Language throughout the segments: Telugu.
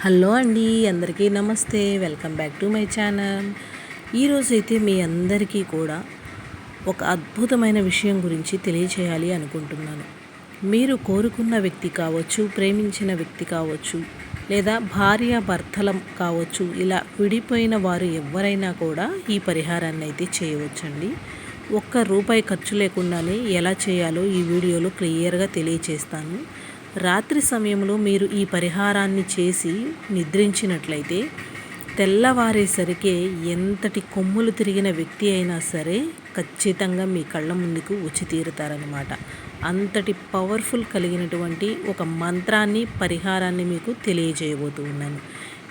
హలో అండి అందరికీ నమస్తే. Welcome back to my channel. ఈరోజు అయితే మీ అందరికీ కూడా ఒక అద్భుతమైన విషయం గురించి తెలియచేయాలి అనుకుంటున్నాను. మీరు కోరుకున్న వ్యక్తి కావచ్చు ప్రేమించిన వ్యక్తి కావచ్చు లేదా భార్య భర్తలం కావచ్చు ఇలా విడిపోయిన వారు ఎవరైనా కూడా ఈ పరిహారాన్ని అయితే చేయవచ్చండి. ఒక్క రూపాయి ఖర్చు లేకుండానే ఎలా చేయాలో ఈ వీడియోలో క్లియర్గా తెలియచేస్తాను. రాత్రి సమయంలో మీరు ఈ పరిహారాన్ని చేసి నిద్రించినట్లయితే తెల్లవారేసరికే ఎంతటి కొమ్ములు తిరిగిన వ్యక్తి అయినా సరే ఖచ్చితంగా మీ కళ్ళ ముందుకు వచ్చి తీరుతారనమాట అంతటి పవర్ఫుల్ కలిగినటువంటి ఒక మంత్రాన్ని పరిహారాన్ని మీకు తెలియజేయబోతూ ఉన్నాను.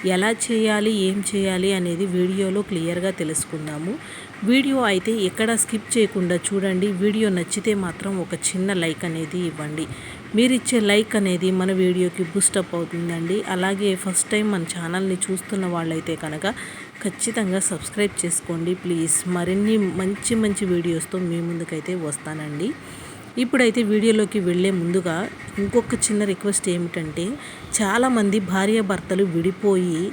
ఎలా చేయాలి ఏం చేయాలి అనేది వీడియోలో క్లియర్గా తెలుసుకుందాము. వీడియో అయితే ఎక్కడ స్కిప్ చేయకుండా చూడండి. వీడియో నచ్చితే మాత్రం ఒక చిన్న లైక్ అనేది ఇవ్వండి. మీరు ఇచ్చే లైక్ అనేది మన వీడియోకి బూస్టప్ అవుతుందండి. అలాగే ఫస్ట్ టైం మన ఛానల్ని చూస్తున్న వాళ్ళైతే కనుక ఖచ్చితంగా సబ్స్క్రైబ్ చేసుకోండి. ప్లీజ్ మరిన్ని మంచి మంచి వీడియోస్తో మీ ముందుకైతే వస్తానండి. ఇప్పుడైతే వీడియోలోకి వెళ్ళే ముందుగా ఇంకొక చిన్న రిక్వెస్ట్ ఏమిటంటే చాలామంది భార్యాభర్తలు విడిపోయి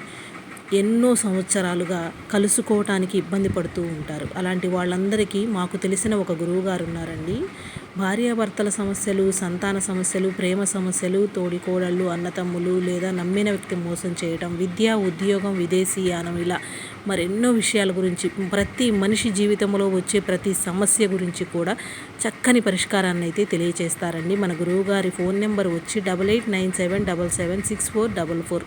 ఎన్నో సంవత్సరాలుగా కలుసుకోవటానికి ఇబ్బంది పడుతూ ఉంటారు. అలాంటి వాళ్ళందరికీ మాకు తెలిసిన ఒక గురువు గారు ఉన్నారండి. భార్యాభర్తల సమస్యలు సంతాన సమస్యలు ప్రేమ సమస్యలు తోడికోడళ్ళు అన్నతమ్ములు లేదా నమ్మిన వ్యక్తి మోసం చేయటం విద్య ఉద్యోగం విదేశీయానం ఇలా మరెన్నో విషయాల గురించి ప్రతి మనిషి జీవితంలో వచ్చే ప్రతి సమస్య గురించి కూడా చక్కని పరిష్కారాన్ని అయితే తెలియచేస్తారండి. మన గురువుగారి ఫోన్ నెంబర్ వచ్చి double eight nine seven double seven six four double four.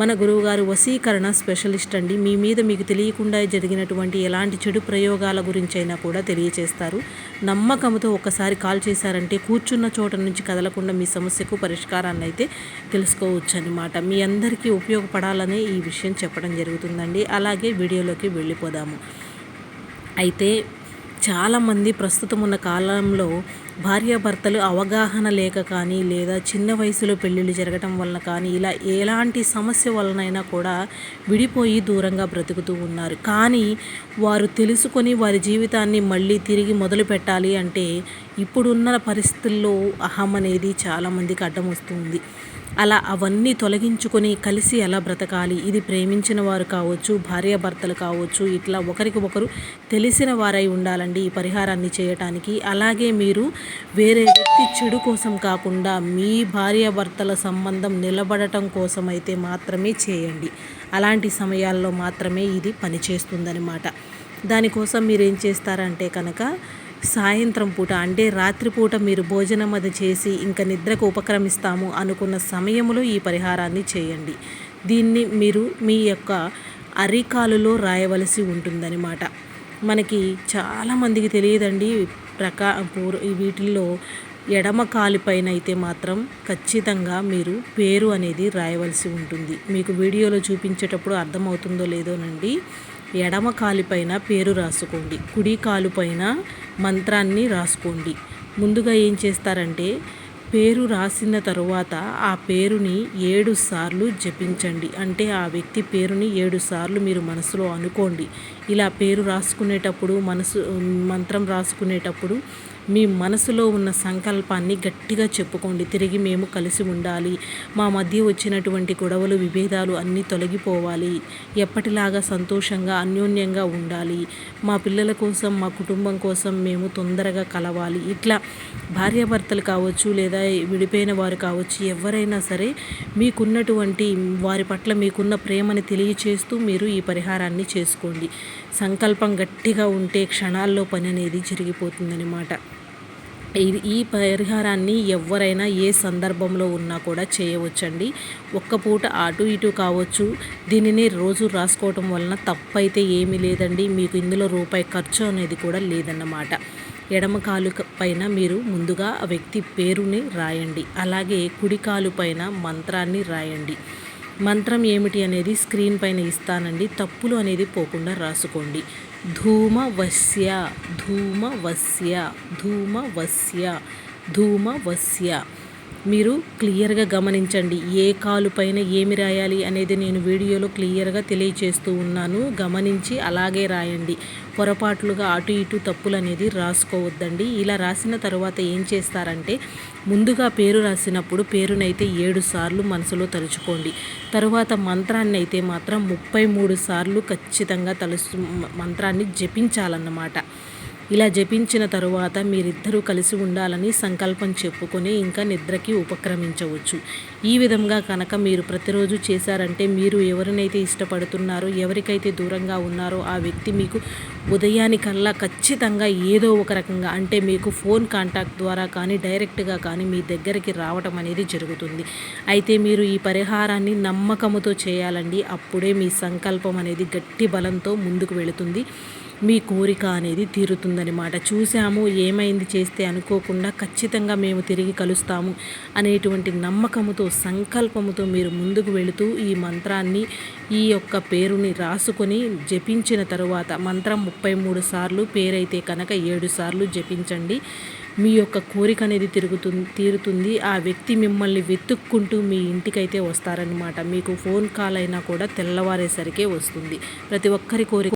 మన గురువుగారు వశీకరణ స్పెషలిస్ట్ అండి. మీ మీద మీకు తెలియకుండా జరిగినటువంటి ఎలాంటి చెడు ప్రయోగాల గురించి అయినా కూడా తెలియచేస్తారు. నమ్మకంతో ఒకసారి కాల్ చేశారంటే కూర్చున్న చోట నుంచి కదలకుండా మీ సమస్యకు పరిష్కారాన్ని అయితే తెలుసుకోవచ్చు అనమాట మీ అందరికీ ఉపయోగపడాలనే ఈ విషయం చెప్పడం జరుగుతుందండి. అలాగే వీడియోలోకి వెళ్ళిపోదాము. అయితే చాలామంది ప్రస్తుతం ఉన్న కాలంలో భార్యాభర్తలు అవగాహన లేక కానీ లేదా చిన్న వయసులో పెళ్ళిళ్ళు జరగటం వలన కానీ ఇలా ఎలాంటి సమస్య వలనైనా కూడా విడిపోయి దూరంగా బ్రతుకుతూ ఉన్నారు. కానీ వారు తెలుసుకొని వారి జీవితాన్ని మళ్ళీ తిరిగి మొదలు పెట్టాలి అంటే ఇప్పుడున్న పరిస్థితుల్లో అహం అనేది చాలామందికి అడ్డం వస్తుంది. అలా అవన్నీ తొలగించుకొని కలిసి ఎలా బ్రతకాలి. ఇది ప్రేమించిన వారు కావచ్చు భార్యాభర్తలు కావచ్చు ఇట్లా ఒకరికి ఒకరు తెలిసిన వారై ఉండాలండి ఈ పరిహారాన్ని చేయటానికి. అలాగే మీరు వేరే వ్యక్తి చెడు కోసం కాకుండా మీ భార్యాభర్తల సంబంధం నిలబడటం కోసం అయితే మాత్రమే చేయండి. అలాంటి సమయాల్లో మాత్రమే ఇది పనిచేస్తుందనమాట దానికోసం మీరు ఏం చేస్తారంటే కనుక సాయంత్రం పూట అంటే రాత్రిపూట మీరు భోజనం అది చేసి ఇంకా నిద్రకు ఉపక్రమిస్తాము అనుకున్న సమయంలో ఈ పరిహారాన్ని చేయండి. దీన్ని మీరు మీ యొక్క అరికాలులో రాయవలసి ఉంటుందన్నమాట. మనకి చాలామందికి తెలియదండి ప్రకా వీటిల్లో ఎడమ కాలిపైన అయితే మాత్రం ఖచ్చితంగా మీరు పేరు అనేది రాయవలసి ఉంటుంది. మీకు వీడియోలో చూపించేటప్పుడు అర్థమవుతుందో లేదోనండి ఎడమ కాలిపైన పేరు రాసుకోండి. కుడి కాలుపైన మంత్రాన్ని రాసుకోండి. ముందుగా ఏం చేస్తారంటే పేరు రాసిన తరువాత ఆ పేరుని ఏడు సార్లు జపించండి. అంటే ఆ వ్యక్తి పేరుని ఏడు సార్లు మీరు మనసులో అనుకోండి. ఇలా పేరు రాసుకునేటప్పుడు మనసు మంత్రం రాసుకునేటప్పుడు మీ మనసులో ఉన్న సంకల్పాన్ని గట్టిగా చెప్పుకోండి. తిరిగి మేము కలిసి ఉండాలి. మా మధ్య వచ్చినటువంటి గొడవలు విభేదాలు అన్నీ తొలగిపోవాలి. ఎప్పటిలాగా సంతోషంగా అన్యోన్యంగా ఉండాలి. మా పిల్లల కోసం మా కుటుంబం కోసం మేము తొందరగా కలవాలి. ఇట్లా భార్యాభర్తలు కావచ్చు లేదా విడిపోయిన వారు కావచ్చు ఎవరైనా సరే మీకున్నటువంటి వారి పట్ల మీకున్న ప్రేమని తెలియచేస్తూ మీరు ఈ పరిహారాన్ని చేసుకోండి. సంకల్పం గట్టిగా ఉంటే క్షణాల్లో పని అనేది జరిగిపోతుందన్నమాట. ఇది ఈ పరిహారాన్ని ఎవరైనా ఏ సందర్భంలో ఉన్నా కూడా చేయవచ్చండి. ఒక్క పూట అటు ఇటు కావచ్చు. దీనిని రోజు రాసుకోవటం వలన తప్పైతే ఏమీ లేదండి. మీకు ఇందులో రూపాయి ఖర్చు అనేది కూడా లేదన్నమాట. ఎడమ కాలు పైన మీరు ముందుగా ఆ వ్యక్తి పేరుని రాయండి. అలాగే కుడి కాలు పైన మంత్రాన్ని రాయండి. మంత్రం ఏమిటి అనేది స్క్రీన్ పైన ఇస్తానండి. తప్పులు అనేది పోకుండా రాసుకోండి. ధూమ వస్య ధూమ వస్య ధూమ వస్య ధూమ వస్య మీరు క్లియర్గా గమనించండి. ఏ కాలు పైన ఏమి రాయాలి అనేది నేను వీడియోలో క్లియర్గా తెలియచేస్తూ ఉన్నాను. గమనించి అలాగే రాయండి. పొరపాట్లుగా అటు ఇటు తప్పులు అనేది రాసుకోవద్దండి. ఇలా రాసిన తర్వాత ఏం చేస్తారంటే ముందుగా పేరు రాసినప్పుడు పేరునైతే ఏడు సార్లు మనసులో తలుచుకోండి. తరువాత మంత్రాన్ని అయితే మాత్రం ముప్పై మూడు సార్లు ఖచ్చితంగా తలుసు మంత్రాన్ని జపించాలన్నమాట. ఇలా జపించిన తరువాత మీరిద్దరూ కలిసి ఉండాలని సంకల్పం చెప్పుకొని ఇంకా నిద్రకి ఉపక్రమించవచ్చు. ఈ విధంగా కనుక మీరు ప్రతిరోజు చేశారంటే మీరు ఎవరినైతే ఇష్టపడుతున్నారో ఎవరికైతే దూరంగా ఉన్నారో ఆ వ్యక్తి మీకు ఉదయానికల్లా ఖచ్చితంగా ఏదో ఒక రకంగా అంటే మీకు ఫోన్ కాంటాక్ట్ ద్వారా కానీ డైరెక్ట్గా కానీ మీ దగ్గరికి రావటం అనేది జరుగుతుంది. అయితే మీరు ఈ పరిహారాన్ని నమ్మకముతో చేయాలండి. అప్పుడే మీ సంకల్పం అనేది గట్టి బలంతో ముందుకు వెళుతుంది. మీ కోరిక అనేది తీరుతుందనమాట చూసాము ఏమైంది చేస్తే అనుకోకుండా ఖచ్చితంగా మేము తిరిగి కలుస్తాము అనేటువంటి నమ్మకముతో సంకల్పముతో మీరు ముందుకు వెళుతూ ఈ మంత్రాన్ని ఈ యొక్క పేరుని రాసుకొని జపించిన తరువాత మంత్రం ముప్పై మూడు సార్లు పేరైతే కనుక ఏడు సార్లు జపించండి. మీ యొక్క కోరిక అనేది తిరుగుతుంది తీరుతుంది. ఆ వ్యక్తి మిమ్మల్ని వెతుక్కుంటూ మీ ఇంటికైతే వస్తారనమాట మీకు ఫోన్ కాల్ అయినా కూడా తెల్లవారేసరికే వస్తుంది. ప్రతి ఒక్కరి కోరిక